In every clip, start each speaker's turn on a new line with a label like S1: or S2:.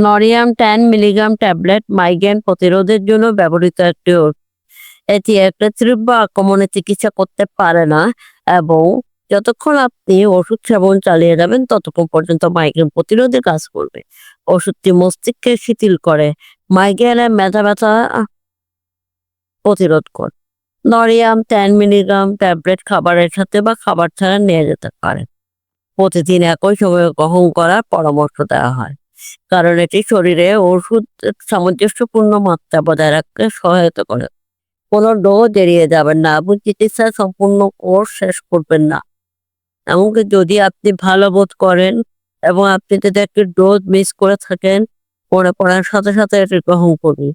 S1: Norium ten milligram tablet migraine প্রতিরোধের জন্য ব্যবহৃত একটি এটি একটা তীব্র আক্রমণে চিকিৎসা করতে পারে না এবং যতক্ষণ আপনি ওষুধ সেবন চালিয়ে যাবেন, ততক্ষণ পর্যন্ত মাইগ্রেন প্রতিরোধে কাজ করবে। ওষুধটি মস্তিষ্কে শিথিল করে মাইগ্রেনের মেধা ব্যথা প্রতিরোধ করে। নরিয়াম টেন মিলিগ্রাম ট্যাবলেট খাবারের সাথে বা খাবার ছাড়া নিয়ে যেতে পারে। প্রতিদিন একই সময়ে গ্রহণ করার পরামর্শ দেওয়া হয়। কারণ এটি শরীরে ওষুধ সামঞ্জস্যপূর্ণ মাত্রা বজায় রাখতে সহায়তা করে। কোনো ডোজ এড়িয়ে যাবেন না আপনি চিকিৎসা সম্পূর্ণ কোর্স শেষ করবেন না। এমনকি যদি আপনি ভালো বোধ করেন এবং আপনি যদি একটি ডোজ মিস করে থাকেন, মনে পড়ার সাথে সাথে এটি গ্রহণ করুন।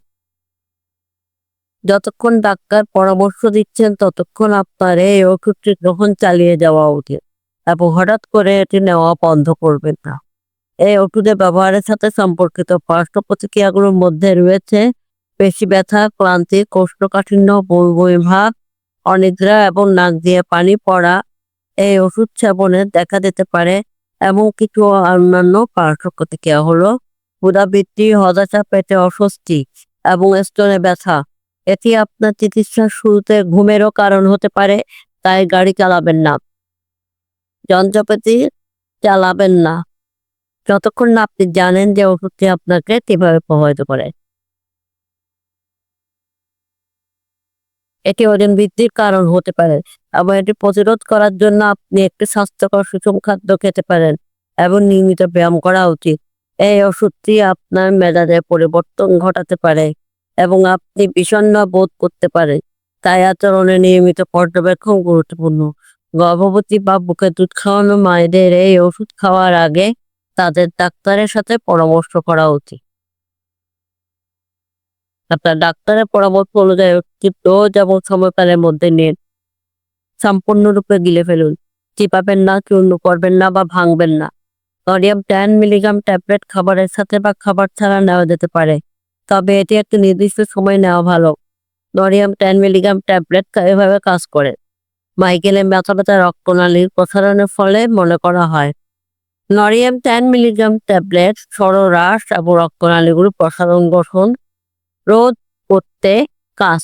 S1: যতক্ষণ ডাক্তার পরামর্শ দিচ্ছেন, ততক্ষণ আপনার এই ওষুধটি গ্রহণ চালিয়ে যাওয়া উচিত, এবং হঠাৎ করে এটি নেওয়া বন্ধ করবেন না। এই ওষুধের ব্যবহারের সাথে সম্পর্কিত পার্শ্ব প্রতিক্রিয়াগুলোর মধ্যে রয়েছে পেশি ব্যথা, ক্লান্তি, কোষ্ঠকাঠিন্য, বমি ভাব, অনিদ্রা এবং নাক দিয়ে পানি পড়া। এই ওষুধ সেবনে দেখা দিতে পারে এমন কিছু অন্যান্য পার্শ্ব প্রতিক্রিয়া হলো ক্ষুধাবৃত্তি, হতাশা, পেটে অস্বস্তি এবং স্তনে ব্যথা। এটি আপনার চিকিৎসার শুরুতে ঘুমেরও কারণ হতে পারে, তাই গাড়ি চালাবেন না। যন্ত্রপাতি চালাবেন না। যতক্ষণ না আপনি জানেন যে ওষুধটি আপনাকে কীভাবে প্রভাবিত করে। এটি ওজন বৃদ্ধির কারণ হতে পারে এবং এটি প্রতিরোধ করার জন্য আপনি একটি স্বাস্থ্যকর সুষম খাদ্য খেতে পারেন এবং নিয়মিত ব্যায়াম করা উচিত। এই ওষুধটি আপনার মেজাজে পরিবর্তন ঘটাতে পারে এবং আপনি বিষণ্ণ বোধ করতে পারেন। তাই আচরণে নিয়মিত পর্যবেক্ষণ গুরুত্বপূর্ণ। গর্ভবতী বা বুকে দুধ খাওয়ানো মায়েদের এই ওষুধ খাওয়ার আগে তাদের ডাক্তারের সাথে পরামর্শ করা উচিত। আপনার ডাক্তারের পরামর্শ অনুযায়ী ডোজ এবং সময়কালের মধ্যে নিন, সম্পূর্ণরূপে গিলে ফেলুন, চিপাবেন না, চূর্ণ করবেন না বা ভাঙবেন না। নরিয়াম টেন মিলিগ্রাম ট্যাবলেট খাবারের সাথে বা খাবার ছাড়া নেওয়া যেতে পারে, তবে এটি একটি নির্দিষ্ট সময় নেওয়া ভালো। নরিয়াম টেন মিলিগ্রাম ট্যাবলেট এভাবে কাজ করে। মাইকেলে ব্যথা ব্যথা রক্তনালীর প্রসারণের ফলে মনে করা হয়। নরিয়াম টেন মিলিগ্রাম ট্যাবলেট সরহ্রাস এবং রক্তনালীগুলো প্রসারণ গঠন রোধ করতে কাজ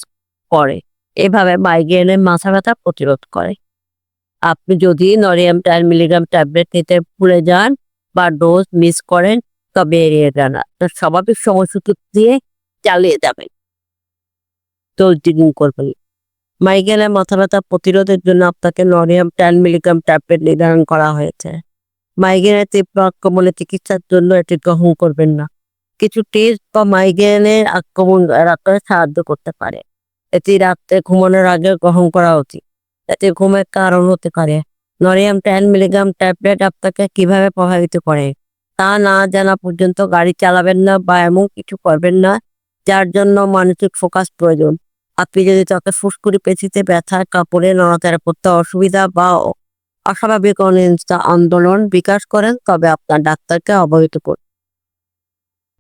S1: করে। এভাবে মাইগ্রেনের মাথা ব্যথা প্রতিরোধ করে। আপনি যদি নরিয়াম টেন মিলিগ্রাম ট্যাবলেট নিতে ভুলে যান বা ডোজ মিস করেন, তবে এড়িয়ে যান। আপনার স্বাভাবিক সময়সূচি দিয়ে চালিয়ে যাবেন। চলচিকিং করবেন। মাইগ্রেনের মাথা ব্যথা প্রতিরোধের জন্য আপনাকে নরিয়াম টেন মিলিগ্রাম ট্যাবলেট নির্ধারণ করা হয়েছে। মাইগ্রেনের তীব্র আক্রমণের চিকিৎসার জন্য এটি গ্রহণ করবেন না। কিছু টেস্ট বা মাইগ্রেনের আক্রমণ এড়াতে সাহায্য করতে পারে। এটি রাত্রে ঘুমানোর আগে গ্রহণ করা উচিত। এতে ঘুমের কারণ হতে পারে। নরিয়াম টেন মিলিগ্রাম ট্যাবলেট আপনাকে কীভাবে প্রভাবিত করে? তা না জানা পর্যন্ত গাড়ি চালাবেন না বা এমন কিছু করবেন না, যার জন্য মানসিক ফোকাস প্রয়োজন। আপনি যদি তাকে ফুসকুড়ি পেঁচিতে ব্যথা কাপড়ে নড়াচড়া করতে অসুবিধা বা অস্বাভাবিক অনিয়মিত আন্দোলন বিকাশ করেন তবে আপনার ডাক্তারকে অবহিত করুন।